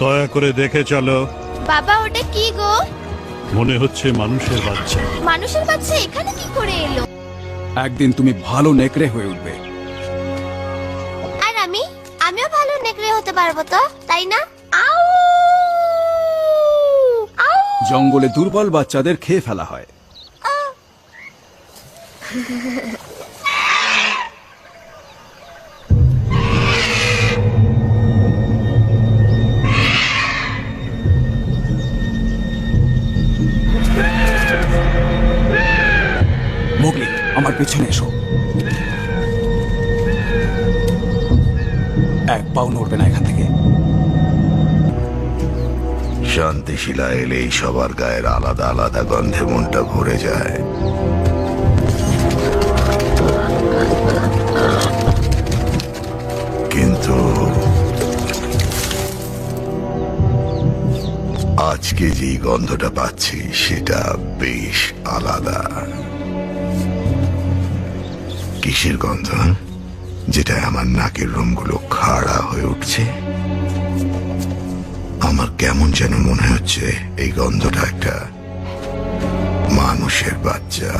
দয়া করে দেখে চলো। বাবা ওটা কি গো? মনে হচ্ছে মানুষের বাচ্চা। মানুষের বাচ্চা এখানে কি করে এলো? একদিন তুমি ভালো নেকড়ে হয়ে উঠবে। আর আমি? আমিও ভালো নেকড়ে হতে পারব তো তাই না? আউ! আউ! জঙ্গলে দুর্বল বাচ্চাদের খেয়ে ফেলা হয়। আমার পেছনে এসো। এক পাও নড়বে না এখান থেকে। শান্তিশিলা এলেই সবার গায়ের আলাদা আলাদা গন্ধে মনটা ভরে যায়। কিন্তু আজকে যে গন্ধটা পাচ্ছি, সেটা বেশ আলাদা। কিসের গন্ধ যেটা আমার নাকের রুমগুলো খাড়া হয়ে উঠছে। আমার কেমন যেন মনে হচ্ছে এই গন্ধটা একটা মানুষের বাচ্চা।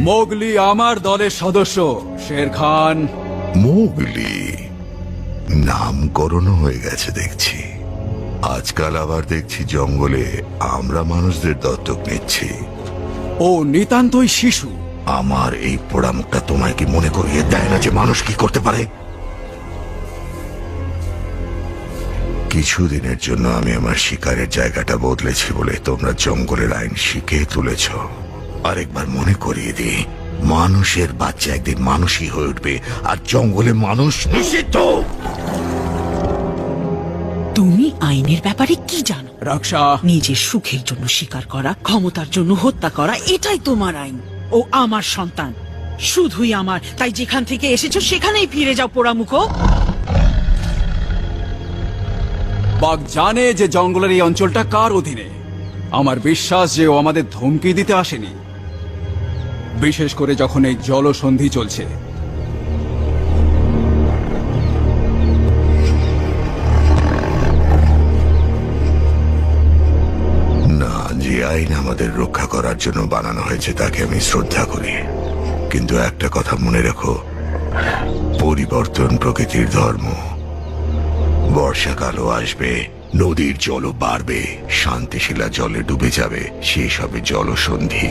মোগলি আমার দলের সদস্য শের খান। মোগলি? নামকরণ হয়ে গেছে দেখছি। আজকাল আবার দেখছি জঙ্গলে আমরা মানুষদের দত্তক নিচ্ছি। ও নিতান্তই শিশু। আমার এই পোড়ামুখটা তোমায় কি মনে করিয়ে দেয় না যে মানুষ কি করতে পারে? কিছুদিনের জন্য আমি আমার শিকারের জায়গাটা বদলেছি বলে তোমরা জঙ্গলের আইন শিখে তুলেছ। আরেকবার মনে করিয়ে দিই মানুষের বাচ্চা একদিন মানুষই হয়ে উঠবে আর জঙ্গলে মানুষ নিষিদ্ধ তুমি আইনের ব্যাপারে কি জানো? রক্ষা নিজের সুখের জন্য শিকার করা ক্ষমতার জন্য হত্যা করা এটাই তোমার আইন। ও আমার সন্তান। শুধুই আমার। তাই যেখান থেকে এসেছ, সেখানেই ফিরে যাও, পোড়ামুখো। বাঘ জানে যে জঙ্গলের এই অঞ্চলটা কার অধীনে। আমার বিশ্বাস যে ও আমাদের ধমকি দিতে আসেনি। বিশেষ করে যখন এই জলসন্ধি চলছে। আইন আমাদের রক্ষা করার জন্য বানানো হয়েছে, তাকে আমি শ্রদ্ধা করি। কিন্তু একটা কথা মনে রেখো, পরিবর্তন প্রকৃতির ধর্ম। বর্ষাকালও আসবে, নদীর জলও বাড়বে, শান্তিশিলা জলে ডুবে যাবে, সেই সবে জলসন্ধি।